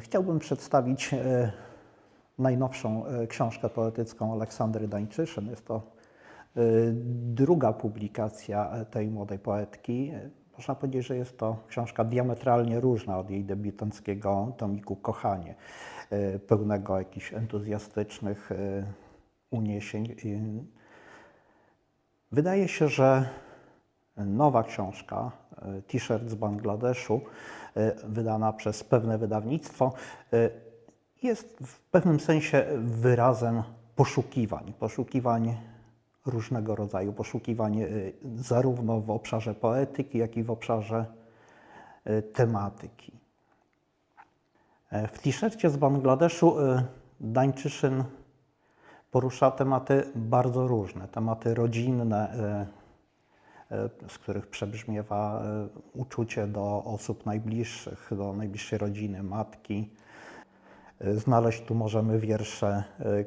Chciałbym przedstawić e, najnowszą e, książkę poetycką Aleksandry Dańczyszyn. Jest to e, druga publikacja tej młodej poetki. Można powiedzieć, że jest to książka diametralnie różna od jej debiutanckiego tomiku Kochanie, pełnego jakichś entuzjastycznych uniesień. Wydaje się, że nowa książka, T-shirt z Bangladeszu, e, wydana przez pewne wydawnictwo, e, jest w pewnym sensie wyrazem poszukiwań, poszukiwań różnego rodzaju, poszukiwań e, zarówno w obszarze poetyki, jak i w obszarze e, tematyki. E, W T-shircie z Bangladeszu e, Dańczyszyn porusza tematy bardzo różne, tematy rodzinne, e, e, z których przebrzmiewa e, uczucie do osób najbliższych, do najbliższej rodziny, matki. E, Znaleźć tu możemy wiersze, e,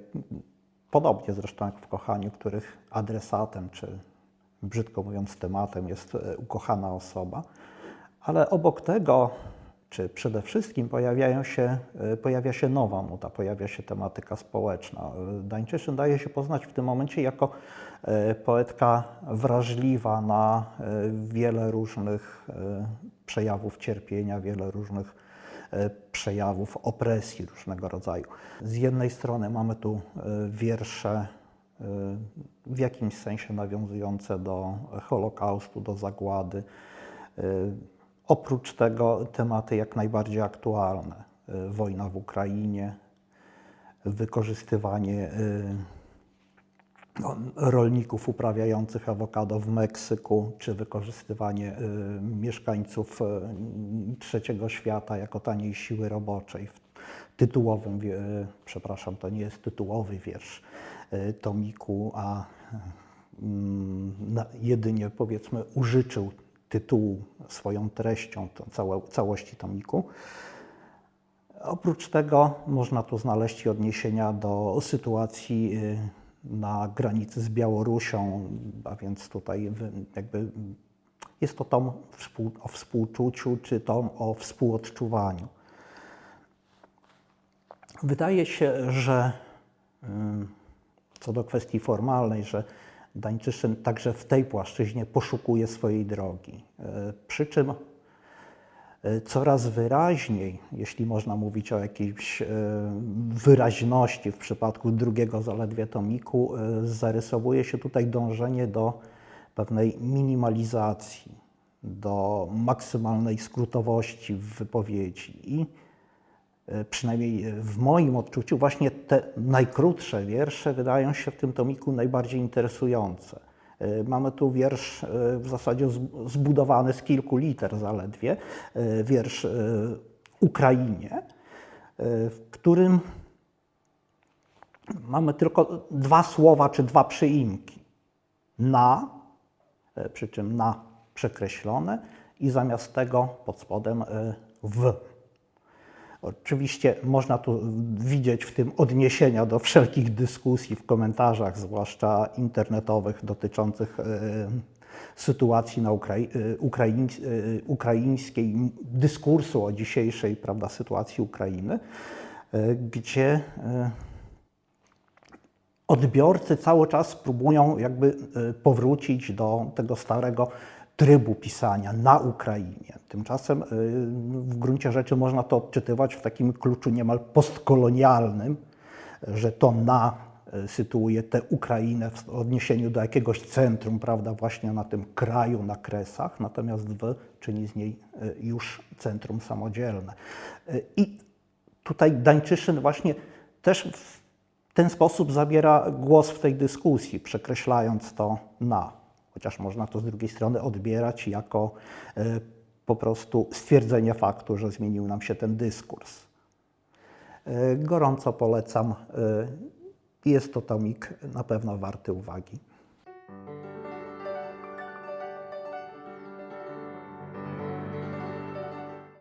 podobnie zresztą jak w Kochaniu, których adresatem, czy brzydko mówiąc tematem jest e, ukochana osoba. Ale obok tego, czy przede wszystkim pojawiają się, e, pojawia się nowa nuta, pojawia się tematyka społeczna. E, Dańczyszyn daje się poznać w tym momencie jako e, poetka wrażliwa na wiele różnych przejawów cierpienia, wiele różnych przejawów opresji różnego rodzaju. Z jednej strony mamy tu wiersze w jakimś sensie nawiązujące do Holokaustu, do zagłady. Oprócz tego tematy jak najbardziej aktualne. E, Wojna w Ukrainie, wykorzystywanie no, rolników uprawiających awokado w Meksyku, czy wykorzystywanie e, mieszkańców trzeciego świata jako taniej siły roboczej. W tytułowym, przepraszam, to nie jest tytułowy wiersz tomiku, a mm, jedynie powiedzmy użyczył tytułu swoją treścią całe, całości tomiku. Oprócz tego można tu znaleźć odniesienia do sytuacji y, na granicy z Białorusią, a więc tutaj jakby jest to tom o współczuciu czy tom o współodczuwaniu. Wydaje się, że ym, co do kwestii formalnej, że Dańczyszyn także w tej płaszczyźnie poszukuje swojej drogi. E, Przy czym e, coraz wyraźniej, jeśli można mówić o jakiejś e, wyraźności w przypadku drugiego zaledwie tomiku, zarysowuje się tutaj dążenie do pewnej minimalizacji, do maksymalnej skrótowości w wypowiedzi i przynajmniej w moim odczuciu, właśnie te najkrótsze wiersze wydają się w tym tomiku najbardziej interesujące. E, Mamy tu wiersz e, w zasadzie zb- zbudowany z kilku liter zaledwie, e, wiersz e, Ukrainie, e, w którym mamy tylko dwa słowa czy dwa przyimki. Na, e, przy czym na przekreślone i zamiast tego pod spodem e, w. Oczywiście można tu widzieć w tym odniesienia do wszelkich dyskusji w komentarzach, zwłaszcza internetowych, dotyczących e, sytuacji na Ukrai- e, ukraiń- e, ukraińskiej, dyskursu o dzisiejszej prawda, sytuacji Ukrainy, gdzie odbiorcy cały czas próbują jakby powrócić do tego starego trybu pisania na Ukrainie. Tymczasem e, w gruncie rzeczy można to odczytywać w takim kluczu niemal postkolonialnym, że to na e, sytuuje tę Ukrainę w odniesieniu do jakiegoś centrum, prawda, właśnie na tym kraju, na kresach, natomiast w czyni z niej e, już centrum samodzielne. I tutaj Dańczyszyn właśnie też w ten sposób zabiera głos w tej dyskusji, przekreślając to na. Chociaż można to z drugiej strony odbierać jako e, po prostu stwierdzenie faktu, że zmienił nam się ten dyskurs. E, Gorąco polecam. e, Jest to tomik na pewno warty uwagi.